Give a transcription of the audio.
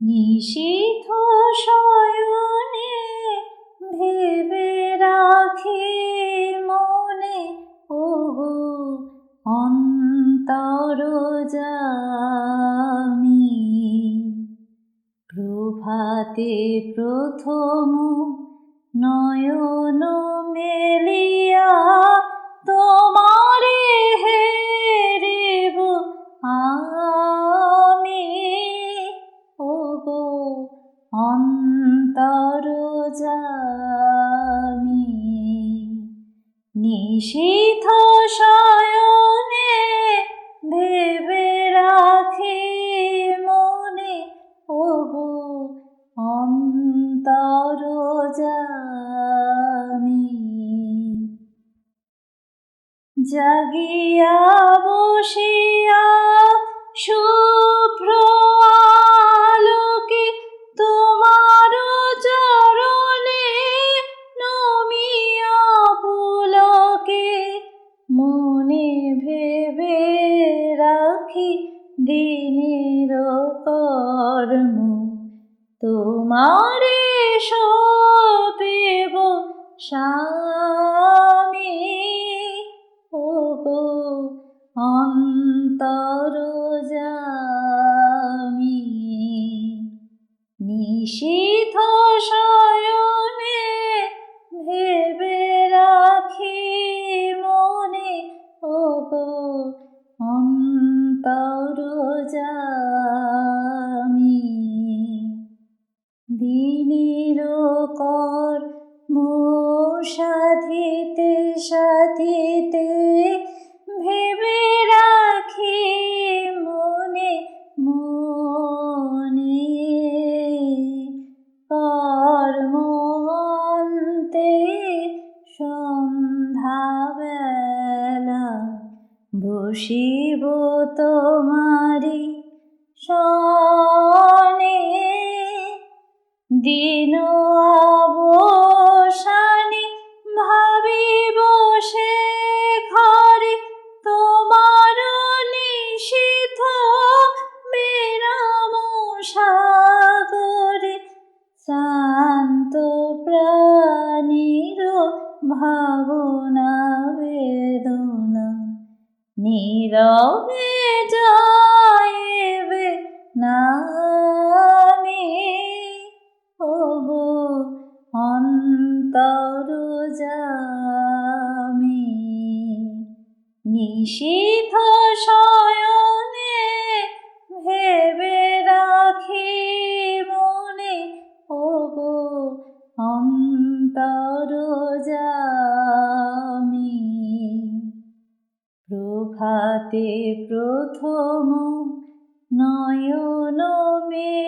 নিশীথ শয়নে ভেবে রাখি মনে ও অন্তর জামি। প্রভাতে প্রথম নয়ন মেলিয়া জামি। নিশীথ শয়নে ভেবে রাখি মনে ওগো অন্তর জামি। জাগিয়া বসিয়া শুভ্র দিনের কর্ম তোমারে সপেব স্বামী। ওগো অন্তর জামি নিশীথ শয়নে ভেবে রাখি মনে। অন্তর জামি দিনের কর সাধিতে সাধিতে ভেবে বসিব তোমারি সনে দিন অবসানে ভাবিব সে ঘরে তোমার নিশীথ বিরাম সাগরে। শান্ত প্রাণীর ভাবনা বেদনা নীরবে যাইবে নামি। ওগো অন্তর জামি নিশীথ প্রভাতে প্রথম নয়ন মেলিয়া